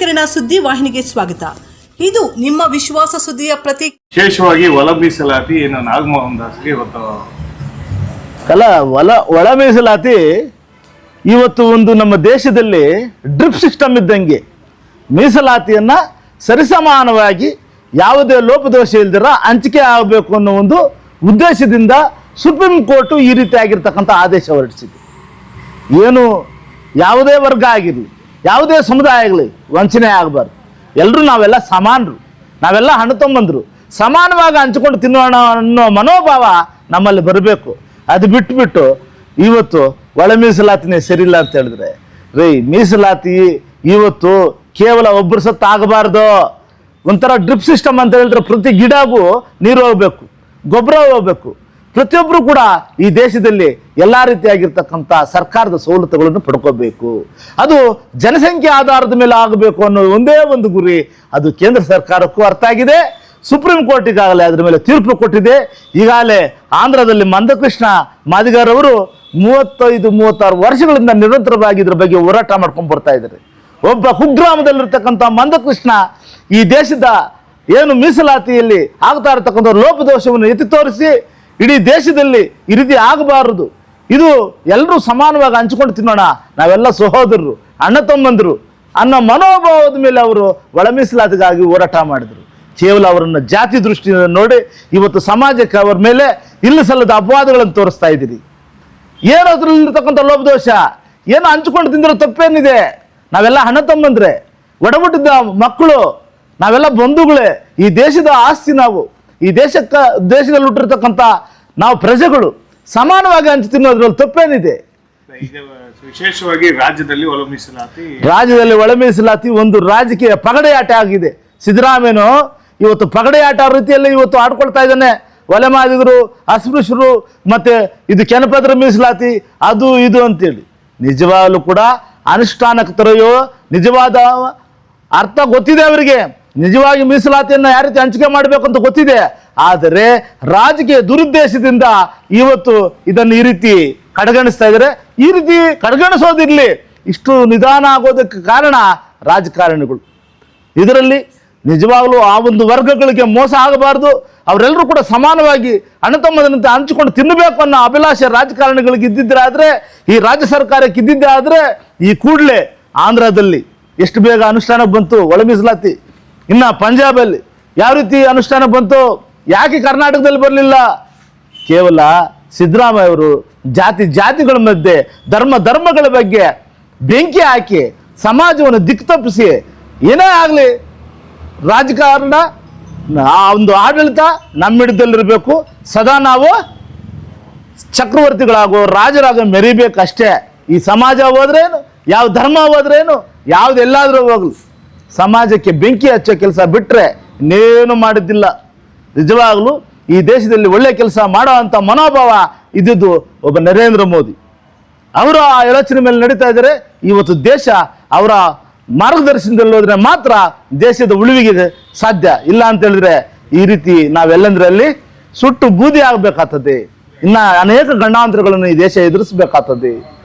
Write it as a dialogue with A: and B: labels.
A: ಕಿರಣ ಸುದ್ದಿ ವಾಹಿನಿಗೆ ಸ್ವಾಗತ. ಇದು ನಿಮ್ಮ ವಿಶ್ವಾಸ ಸುದ್ದಿಯ ಪ್ರತಿ
B: ವಿಶೇಷವಾಗಿ ಒಲ ಮೀಸಲಾತಿ ಏನು ನಾಗಮೋಹನ್ ದಾಸ್ಗೆ ಇವತ್ತು
C: ಅಲ್ಲ ಒಲ ಒಳ ಮೀಸಲಾತಿ ಇವತ್ತು ಒಂದು ನಮ್ಮ ದೇಶದಲ್ಲಿ ಡ್ರಿಪ್ ಸಿಸ್ಟಮ್ ಇದ್ದಂಗೆ. ಮೀಸಲಾತಿಯನ್ನ ಸರಿಸಮಾನವಾಗಿ ಯಾವುದೇ ಲೋಪದೋಷ ಇಲ್ದಿರ ಹಂಚಿಕೆ ಆಗಬೇಕು ಅನ್ನೋ ಒಂದು ಉದ್ದೇಶದಿಂದ ಸುಪ್ರೀಂ ಕೋರ್ಟು ಈ ರೀತಿ ಆಗಿರ್ತಕ್ಕಂಥ ಆದೇಶ ಹೊರಡಿಸಿದೆ. ಏನು ಯಾವುದೇ ವರ್ಗ ಆಗಿರಲಿ ಯಾವುದೇ ಸಮುದಾಯ ಆಗಲಿ ವಂಚನೆ ಆಗಬಾರ್ದು. ಎಲ್ಲರೂ ನಾವೆಲ್ಲ ಸಮಾನರು. ನಾವೆಲ್ಲ ಹಣ್ಣು ತೊಂಬಂದರು. ಸಮಾನವಾಗಿ ಹಂಚ್ಕೊಂಡು ತಿನ್ನೋಣ ಅನ್ನೋ ಮನೋಭಾವ ನಮ್ಮಲ್ಲಿ ಬರಬೇಕು. ಅದು ಬಿಟ್ಟುಬಿಟ್ಟು ಇವತ್ತು ಒಳ ಮೀಸಲಾತಿನೇ ಸರಿಯಿಲ್ಲ ಅಂತ ಹೇಳಿದ್ರೆ, ರೀ, ಮೀಸಲಾತಿ ಇವತ್ತು ಕೇವಲ ಒಬ್ಬರು ಸತ್ತು ಆಗಬಾರ್ದು ಒಂಥರ ಡ್ರಿಪ್ ಸಿಸ್ಟಮ್ ಅಂತ ಹೇಳಿದ್ರೆ ಪ್ರತಿ ಗಿಡಗೂ ನೀರು ಹೋಗ್ಬೇಕು, ಗೊಬ್ಬರ ಹೋಗ್ಬೇಕು. ಪ್ರತಿಯೊಬ್ಬರು ಕೂಡ ಈ ದೇಶದಲ್ಲಿ ಎಲ್ಲ ರೀತಿಯಾಗಿರ್ತಕ್ಕಂಥ ಸರ್ಕಾರದ ಸವಲತ್ತುಗಳನ್ನು ಪಡ್ಕೋಬೇಕು. ಅದು ಜನಸಂಖ್ಯೆ ಆಧಾರದ ಮೇಲೆ ಆಗಬೇಕು ಅನ್ನೋ ಒಂದೇ ಒಂದು ಗುರಿ ಅದು ಕೇಂದ್ರ ಸರ್ಕಾರಕ್ಕೂ ಅರ್ಥ ಆಗಿದೆ. ಸುಪ್ರೀಂ ಕೋರ್ಟಿಗಾಗಲೇ ಅದರ ಮೇಲೆ ತೀರ್ಪು ಕೊಟ್ಟಿದೆ. ಈಗಾಗಲೇ ಆಂಧ್ರದಲ್ಲಿ ಮಂದಕೃಷ್ಣ ಮಾದಿಗಾರ್ ಅವರು ಮೂವತ್ತೈದು, ಮೂವತ್ತಾರು ವರ್ಷಗಳಿಂದ ನಿರಂತರವಾಗಿ ಇದ್ರ ಬಗ್ಗೆ ಹೋರಾಟ ಮಾಡ್ಕೊಂಡು ಬರ್ತಾ ಇದ್ದಾರೆ. ಒಬ್ಬ ಕುಗ್ರಾಮದಲ್ಲಿರ್ತಕ್ಕಂಥ ಮಂದಕೃಷ್ಣ ಈ ದೇಶದ ಏನು ಮೀಸಲಾತಿಯಲ್ಲಿ ಆಗ್ತಾ ಇರತಕ್ಕಂಥ ಲೋಪದೋಷವನ್ನು ಎತ್ತಿ ತೋರಿಸಿ ಇಡೀ ದೇಶದಲ್ಲಿ ಈ ರೀತಿ ಆಗಬಾರದು. ಇದು ಎಲ್ಲರೂ ಸಮಾನವಾಗಿ ಹಂಚ್ಕೊಂಡು ತಿನ್ನೋಣ. ನಾವೆಲ್ಲ ಸಹೋದರರು, ಅಣ್ಣ ತಮ್ಮಂದರು, ಅನ್ನೋ ಮನೋಭಾವದ ಮೇಲೆ ಅವರು ಒಳ ಮೀಸಲಾತಿಗಾಗಿ ಹೋರಾಟ ಮಾಡಿದರು. ಕೇವಲ ಅವರನ್ನು ಜಾತಿ ದೃಷ್ಟಿಯಿಂದ ನೋಡಿ ಇವತ್ತು ಸಮಾಜಕ್ಕೆ ಅವರ ಮೇಲೆ ಇಲ್ಲ ಸಲ್ಲದ ಅಪವಾದಗಳನ್ನು ತೋರಿಸ್ತಾ ಇದ್ದೀರಿ. ಏನು ಅದರಲ್ಲಿರ್ತಕ್ಕಂಥ ಲೋಪದೋಷ, ಏನು ಹಂಚ್ಕೊಂಡು ತಿಂದ್ರೆ ತಪ್ಪೇನಿದೆ? ನಾವೆಲ್ಲ ಹಣ ತಮ್ಮಂದ್ರೆ ಒಡಬಿಟ್ಟಿದ್ದ ಮಕ್ಕಳು, ನಾವೆಲ್ಲ ಬಂಧುಗಳೇ, ಈ ದೇಶದ ಆಸ್ತಿ ನಾವು. ಈ ದೇಶಕ್ಕ ದೇಶದಲ್ಲಿ ಹುಟ್ಟಿರ್ತಕ್ಕಂಥ ನಾವು ಪ್ರಜೆಗಳು ಸಮಾನವಾಗಿ ಹಂಚಿ ತಿನ್ನೋದ್ರಲ್ಲಿ ತಪ್ಪೇನಿದೆ.
B: ವಿಶೇಷವಾಗಿ ರಾಜ್ಯದಲ್ಲಿ ಒಳ ಮೀಸಲಾತಿ
C: ರಾಜ್ಯದಲ್ಲಿ ಒಳ ಮೀಸಲಾತಿ ಒಂದು ರಾಜಕೀಯ ಪಗಡೆಯಾಟ ಆಗಿದೆ. ಸಿದ್ದರಾಮಯ್ಯನು ಇವತ್ತು ಪಗಡೆಯಾಟ ರೀತಿಯಲ್ಲಿ ಇವತ್ತು ಆಡ್ಕೊಳ್ತಾ ಇದ್ದಾನೆ. ಒಲೆ ಮಾದಿಗರು ಅಸ್ಪೃಶ್ಯರು ಮತ್ತೆ ಇದು ಕೆನಪದ್ರ ಮೀಸಲಾತಿ ಅದು ಇದು ಅಂತೇಳಿ. ನಿಜವಾಗಲೂ ಕೂಡ ಅನುಷ್ಠಾನಕ್ಕೆ ತರೆಯೋ ನಿಜವಾದ ಅರ್ಥ ಗೊತ್ತಿದೆ ಅವರಿಗೆ. ನಿಜವಾಗಿ ಮೀಸಲಾತಿಯನ್ನು ಯಾವ ರೀತಿ ಹಂಚಿಕೆ ಮಾಡಬೇಕು ಅಂತ ಗೊತ್ತಿದೆ. ಆದರೆ ರಾಜಕೀಯ ದುರುದ್ದೇಶದಿಂದ ಇವತ್ತು ಇದನ್ನು ಈ ರೀತಿ ಕಡೆಗಣಿಸ್ತಾ ಇದ್ದಾರೆ. ಈ ರೀತಿ ಕಡೆಗಣಿಸೋದಿರಲಿ. ಇಷ್ಟು ನಿಧಾನ ಆಗೋದಕ್ಕೆ ಕಾರಣ ರಾಜಕಾರಣಿಗಳು. ಇದರಲ್ಲಿ ನಿಜವಾಗಲೂ ಆ ಒಂದು ವರ್ಗಗಳಿಗೆ ಮೋಸ ಆಗಬಾರ್ದು. ಅವರೆಲ್ಲರೂ ಕೂಡ ಸಮಾನವಾಗಿ ಅಣ್ಣತಮ್ಮದಂತೆ ಹಂಚಿಕೊಂಡು ತಿನ್ನಬೇಕು ಅನ್ನೋ ಅಭಿಲಾಷೆ ರಾಜಕಾರಣಿಗಳಿಗೆ ಇದ್ದಿದ್ರೆ ಆದರೆ, ಈ ರಾಜ್ಯ ಸರ್ಕಾರಕ್ಕೆ ಇದ್ದಿದ್ದೆ ಆದರೆ, ಈ ಕೂಡಲೇ ಆಂಧ್ರದಲ್ಲಿ ಎಷ್ಟು ಬೇಗ ಅನುಷ್ಠಾನ ಬಂತು ಒಳ ಮೀಸಲಾತಿ. ಇನ್ನು ಪಂಜಾಬಲ್ಲಿ ಯಾವ ರೀತಿ ಅನುಷ್ಠಾನ ಬಂತು, ಯಾಕೆ ಕರ್ನಾಟಕದಲ್ಲಿ ಬರಲಿಲ್ಲ? ಕೇವಲ ಸಿದ್ದರಾಮಯ್ಯ ಅವರು ಜಾತಿ ಜಾತಿಗಳ ಮಧ್ಯೆ, ಧರ್ಮ ಧರ್ಮಗಳ ಬಗ್ಗೆ ಬೆಂಕಿ ಹಾಕಿ ಸಮಾಜವನ್ನು ದಿಕ್ಕು ತಪ್ಪಿಸಿ ಏನೇ ಆಗಲಿ, ರಾಜಕಾರಣ, ಆ ಒಂದು ಆಡಳಿತ ನಮ್ಮ ಹಿಡಿದಲ್ಲಿರಬೇಕು ಸದಾ ನಾವು ಚಕ್ರವರ್ತಿಗಳಾಗೋ ರಾಜರಾಗ ಮೆರಿಬೇಕಷ್ಟೇ. ಈ ಸಮಾಜ ಹೋದ್ರೇನು ಯಾವ ಧರ್ಮ ಹೋದ್ರೇನು ಯಾವುದೆಲ್ಲಾದರೂ ಹೋಗ್ಲಿ. ಸಮಾಜಕ್ಕೆ ಬೆಂಕಿ ಹಚ್ಚೋ ಕೆಲಸ ಬಿಟ್ಟರೆ ಇನ್ನೇನು ಮಾಡಿದ್ದಿಲ್ಲ ನಿಜವಾಗಲೂ ಈ ದೇಶದಲ್ಲಿ ಒಳ್ಳೆ ಕೆಲಸ ಮಾಡೋ ಅಂಥ ಮನೋಭಾವ ಇದ್ದಿದ್ದು ಒಬ್ಬ ನರೇಂದ್ರ ಮೋದಿ. ಅವರು ಆ ಯೋಚನೆ ಮೇಲೆ ನಡೀತಾ ಇದ್ದಾರೆ. ಇವತ್ತು ದೇಶ ಅವರ ಮಾರ್ಗದರ್ಶನದಲ್ಲಿ ಹೋದರೆ ಮಾತ್ರ ದೇಶದ ಉಳಿವಿಗೆ ಸಾಧ್ಯ. ಇಲ್ಲ ಅಂತ ಹೇಳಿದ್ರೆ ಈ ರೀತಿ ನಾವೆಲ್ಲಂದ್ರಲ್ಲಿ ಸುಟ್ಟು ಬೂದಿ ಆಗಬೇಕಾಗ್ತದೆ. ಇನ್ನ ಅನೇಕ ಗಂಡಾಂತರಗಳನ್ನು ಈ ದೇಶ ಎದುರಿಸಬೇಕಾಗ್ತದೆ.